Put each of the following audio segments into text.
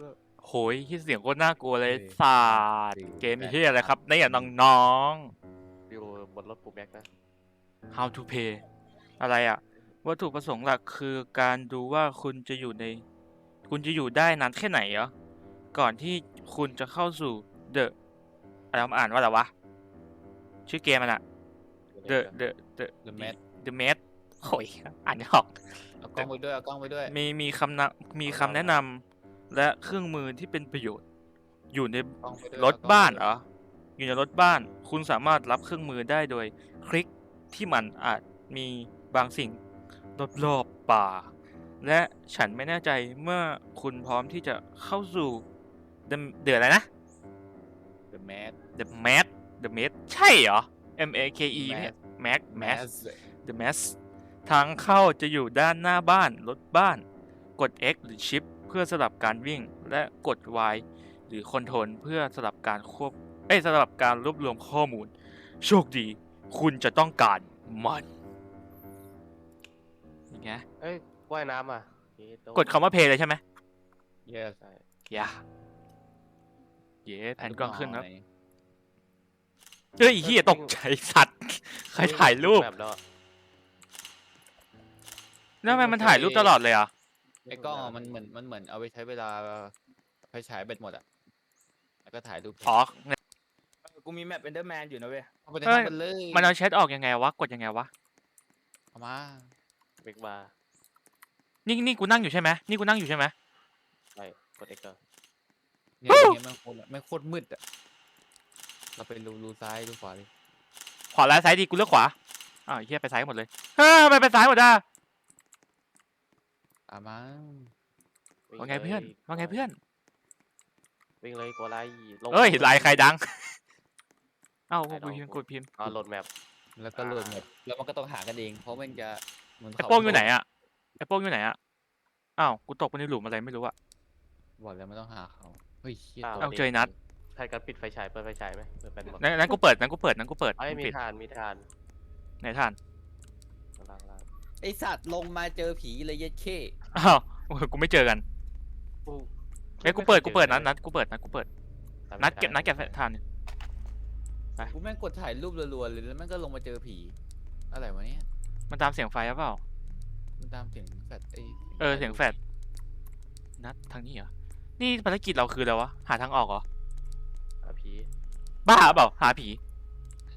ด้วยโหยที่เสียงโคตรน่ากลัวเลยเออศาสตร์จริงเกมเฮียอะไรครับนี่อย่าน้องอยู่บนรถปูแม็กนะ ๆ how to pay อะไรอะวัตถุประสงค์หลักคือการดูว่าคุณจะอยู่ใน คุณจะอยู่ได้นานแค่ไหนเหรอ ก่อนที่คุณจะเข้าสู่ the อะไรมาอ่านว่าอะไรวะ ชื่อเกมมันอะ the the the The Mat the mat โอ้ยอ่านไม่ออก เอากล้องไปด้วยเอากล้องไปด้วยมีมีคำนะมีคำแนะนำ และเครื่องมือที่เป็นประโยชน์ อยู่ในกล้องไปด้วยรถบ้านเหรออยู่ในรถบ้าน คุณสามารถรับเครื่องมือได้โดย คลิกที่มันอาจมีบางสิ่งรอบๆป่า และฉันไม่แน่ใจเมื่อคุณพร้อมที่จะเข้าสู่ The เดืออะไรนะ The Mat The Mat The Mat ใช่เหรอ M A K E Mat เนี่ย Mac Mac Mass The Mess ทางเข้าจะอยู่ด้านหน้าบ้าน รถบ้าน กด X หรือ Shift เพื่อสลับการวิ่งและกด Y หรือ Ctrl เพื่อสลับการควบเอ้ยสลับการรวบรวมข้อมูล โชคดี คุณจะต้องการมันอย่างเงี้ยเอ้ยว่ายน้ำอะนี่โกดคำว่า Play เลยใช่ไหม Yes ใช่อย่าเย้แผ่นกล้องขึ้นครับหยเฮ้ยเฮียตกใจสัตว์ ใครถ่ายรูปแบบแล้วอะแล้วทำไมมันถ่ายรูปตลอดเลยอะ ไอ้กล้องอะมันเหมือนมันเหมือนเอาไปใช้เวลาไฟฉายแบตหมดอะแล้วก็ถ่ายรูปอ๋อ เออกูมีแมปเอนเดอร์แมนอยู่นะเว้ยเอาไปในเอ้ยทำมันเลยมันเอาแชทออกยังไงวะ กดยังไงวะ เอามาเบรกบาร์นี่นี่กูนั่งอยู่ใช่ไหมนี่กูนั่งอยู่ใช่ไหมใช่กดเอ็กซ์เนี่ยอย่างเงี้ยแมันโคตรแมันโคตรมืดอะเราไปรูรูซ้ายรูขวาดิขวาและซ้ายดีกูเลือกขวาอ้าวไอ้เฮียไปซ้ายหมดเลยเฮ้ยทำไมไปซ้ายหมดอะ อามาว่าไงเพื่อนว่าไงเพื่อนวิ่งเลยกดไลค์ลงเอ้ยลายใครดัง เอ้าใครกูดังพิมพ์กดพิมพ์อ่าโหลดแมปแล้วก็โหลดแบบแล้วมันก็ต้องหากันเอง เพราะมันจะเหมือนไอ้เขาโป้งอยู่ไหนอะไอ้โป้งอยู่ไหนอะอ้าวกูตกไปในหลุมอะไรไม่รู้อะบอกแล้วมันต้องหาเขาเฮ้ยเชี่ยเอาเจอนัดใครกันปิดไฟฉายเปิดไฟฉายไหมเปิดแบตหมดนั้นนั้นกูเปิดนั้นกูเปิดนั้นกูเปิดเอ้ยมีปิดทานมีทานไหนท่านล่างล่าง ไอสัตว์ลงมาเจอผีเลยเย็ดเข้อ้าวกูไม่เจอกันกูเอ้ยกูเปิดกูเปิดนัดนัดกูเปิดนัดกูเปิดตามนัดไม่เก็บทันัดเก็บทานกูแม่งกดถ่ายรูปรัวๆเลยแล้วแม่งก็ลงมาเจอผี อะไรวะเนี่ยมันตามเสียงไฟหรือเปล่า มันตามเสียงแฟดไอเออเสียงแฟดนัดทางนี้เหรอ นี่ภารกิจเราคืออะไรวะ หาทางออกเหรอ หาผี บ้าเปล่า หาผี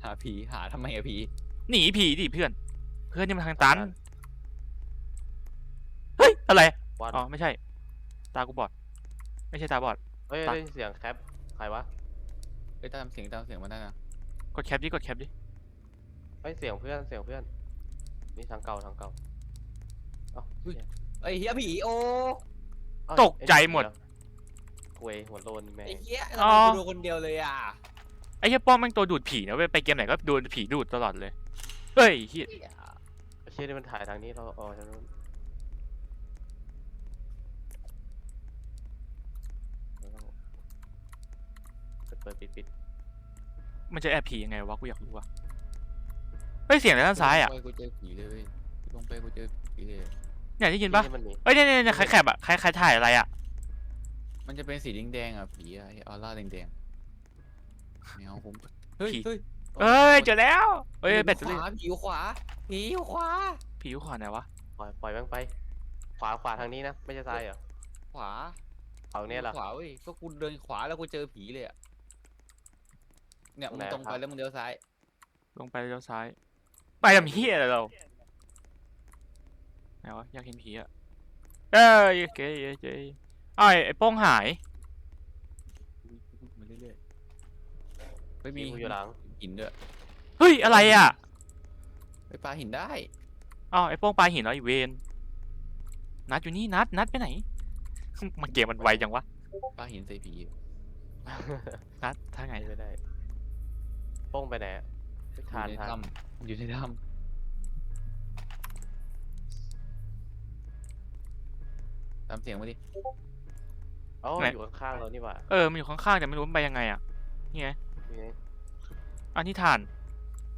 หาผี หาทำไมอะผี หนีผีดิเพื่อน เพื่อนนี่มันทางตันเฮ้ยอะไรวันอ๋อไม่ใช่ ตากูบอด ไม่ใช่ตาบอด เฮ้ยตะได้ยินเสียงแคปใครวะไปตามเสียงตามเสียงมันได้นะกดแคปดิกดแคปดิเฮ้ยเสียงเพื่อนเสียงเพื่อนนี่ทางเก่าทางเก่าเอ้าเหี้ยไอเฮียผีโอเอ้าตกใจหมด คุยหัวโลนแม่งไอเฮียอ๋ทำอไมกูโดนคนเดียวเลยอะไอ้เหี้ยป้อมแม่งตัวดูดผีนะเว้ยไปเกมไหนก็โดนผีดูดตลอดเลย เฮ้ยเฮียไอ้เชี่ยนี่มันถ่ายทางนี้เราอ๋อทางนู้นเราต้อง เปิดเปิดปิดปิดมันจะแอบผียังไงวะกูอยากรู้วะเฮ้ยเสียงอะไรด้านซ้ายอะลงไปกูเจอผีเลยเว้ยลงไปกูเจอผีเลยเนี่ยได้ยินปะที่มันมีเอ้ยเนี่ยเนี่ยเนี่ยใครแคปอะใครใครถ่ายอะไรอะมันจะเป็นสีแดงๆอะผีอะไอออร่าแดงๆไม่เอาผมเฮ้ยผีเฮ้ยเอ้ยเจอแล้วเอ้ยแบตเตอรี่ขวาผีอยู่ขวาผีอยู่ขวาผีอยู่ขวาไหนวะปล่อยปล่อยแม่งไป ขวาขวาทางนี้นะ ไม่ใช่ซ้ายเหรอขวาฝั่งเนี้ยเหรอขวาเว้ยก็กูเดินขวาแล้วกูเจอผีเลยอะ เนี่ยตรงมึไหนงตรงครัไปบแล้วมึงเลี้ยวซ้าย ลงไปเลี้ยวซ้าย ไปทำเฮียอะไรเราไหนวะอยากเห็นผีอะเอ้ยเก๋เก๋ไอ้ยไอ้โป้งหายมาเรื่อยๆไม่มีมีกูอยู่หลังหินด้วยเฮ้ยอะไรอะไปปลาหินได้อ้าวไอ้โป้งปลาหินเหรอไอีเวนนัดอยู่นี่นัดนัดไปไหน มันเกมมันไวจังวะปลาหินใส่ผีนัดท่าไงไม่ได้โป้งไปไหนอะไปอยู่ทานในทานถ้ำอยู่ในถ้ำตามเสียงมาดิเอ้าอยู่ข้างๆเรานี่หว่าเออมันอยู่ข้างๆแต่ไม่รู้มันไปยังไงอะนี่ไงนี่ไงอันนี้ทาน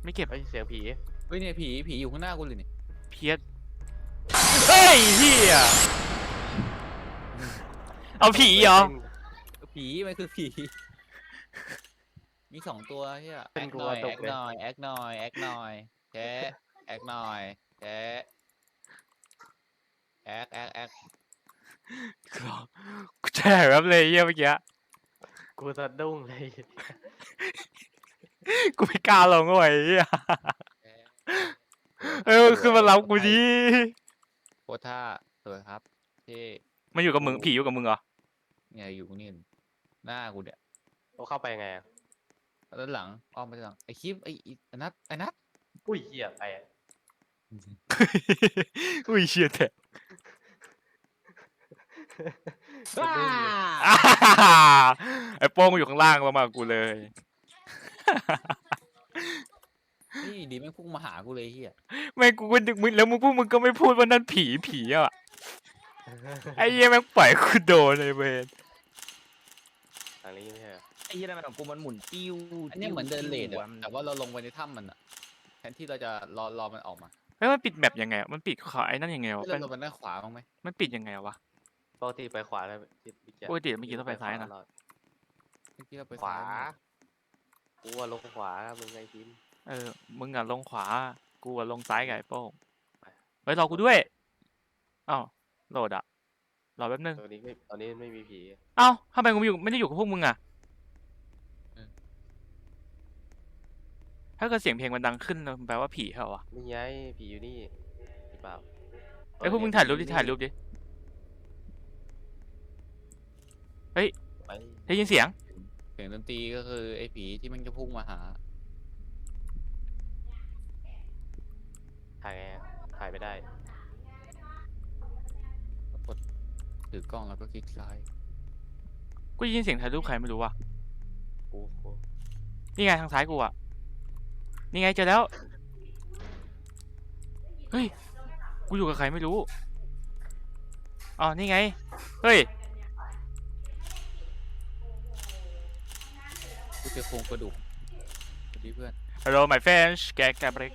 ไม่เก็บเฮ้ยเสียงผีเฮ้ยเนี่ยผีผีอยู่ข้างหน้ากูเลยเนี่ยเพียสเฮ้ยเฮียเอาผีเหรอผีมันคือผี มีสองตัวเฮียเป็แอนคกลัหวน่อยตแอกคเลยหน่อยแอคหน่อยแอคหน่อยแชะแอคหน่อยแชะแอคแอคแอคกูแช่แบบเลยเหี้ยเมื่อกี้กูสะดุ้งเลยกูไม่กล้าลงเลยเหี้ยแชะเออคือมารับกูดิโคตรท่าสวยครับที่มาอยู่กับมึงผีอยู่กับมึงเหรอเนี่ยอยู่นี่หน้ากูเนี่ยเราเข้าไปไงอะ ด้านหลังอ้อมไปด้านหลังไอคลิปไอไอ้นัทไอนัทอุ้ยเหี้ยไปอะอุ้ยเชี่ยแท้สะดุ้งเลยอ่าไอ้โป้งอยู่ข้างล่างลงมากับกูเลย นี่ดีไม่งพุ่งมาหากูเลยเฮียไม่กูก็นึกมึงแล้วมึงพวกมึงก็ไม่พูดว่านั่นผีผีอะ ไอ้เหี้ยแม่งปล่อยกูโดนเลยเวนทางนี้ไม่ใช่เหรอ ไอ้เหี้ยนั่นมันของกูมันหมุนติ้วอันเนี้ยเหมือนเดินเลดติ้วอะแต่ว่าเราลงไปในถ้ำมันอะแทนที่เราจะรอรอมันออกมาเฮ้ยมันปิดแมปยังไงอะมันปิดขอไอ้นั่นยังไงวะเรามันลงไปด้านขวาบ้างไหมมันปิดยังไงวะปกติไปขวาแล้วที่พี่แจ๊คปกติเมื่อกี้ต้องไปซ้ายนะตลอดเมื่อกี้เราไปขวาซ้ยกูว่าลงขวามึงไงพิมพ์เออมึงอะลงขวากูอะลงซ้ายไงไอ้โป้งไปเฮ้ยรอกูด้วยอ้าวโหลดอะรอแป๊บนึงตอนนี้ไม่ตอนนี้ไม่มีผี เอ้าทำไมกูไม่อยู่ไม่ได้อยู่กับพวกมึงอะ ถ้าเกิดเสียงเพลงมันดังขึ้นแปลว่าผีเหรอวะนี่ไงผีอยู่นี่หรือเปล่าไอ้ยพวกมึงถ่ายรูปดิถ่ายรูปดิไปได้ยินเสียงเสียงดนตรีก็คือไอ้ผีที่มันจะพุ่งมาหาถ่ายไงอะถ่ายไม่ได้กดถือกล้องแล้วก็คลิกซ้ายกูได้ยินเสียงถ่ายรูปใครไม่รู้ว่ะกูกูนี่ไงทางซ้ายกูอะ นี่ไงเจอแล้ว เฮ้ย กูอยู่กับใครไม่รู้อ๋อนี่ไง เฮ้ย กูเจอโครงกระดูกสวัสดีเพื่อน Hello my friends แกแกเบรก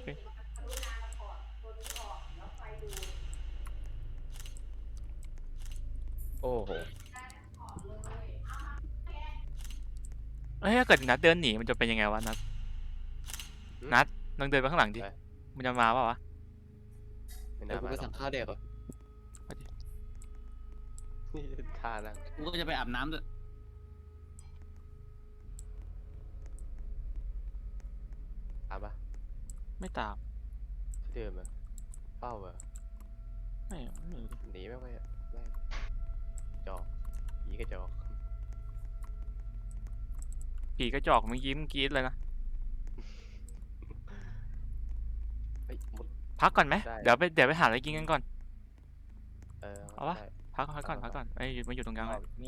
โอ้โหเฮ้ยถ้าเกิดนัดเดินหนีมันจะเป็นยังไงวะนัด นัดลองเดินไปข้างหลังดิ ไป มันจะมาเปล่าวะ ไม่เดี๋ยน่าวกูมาไปหรสั่อกงข้าวเด็กเหรอท่านั่งกูก็จะไปอาบน้ำด้วยตามปะไม่ตาม ที่เดิมอะเป้าอะไม่ไม่รู้ดิหนีไม่ไปอะแม่งจอกผีกระจอกผีกระจอกมึงยิ้มกรี๊ดเลยนะ เฮ้ยมุด พักก่อนไหมได้ เดี๋ยวไปเดี๋ยวไปหาอะไรกินกันก่อน เออเอาวะ ได้พักพักก่อนเอาพักก่อนไอ้ยมาอยู่ตรงกลางอเลอยก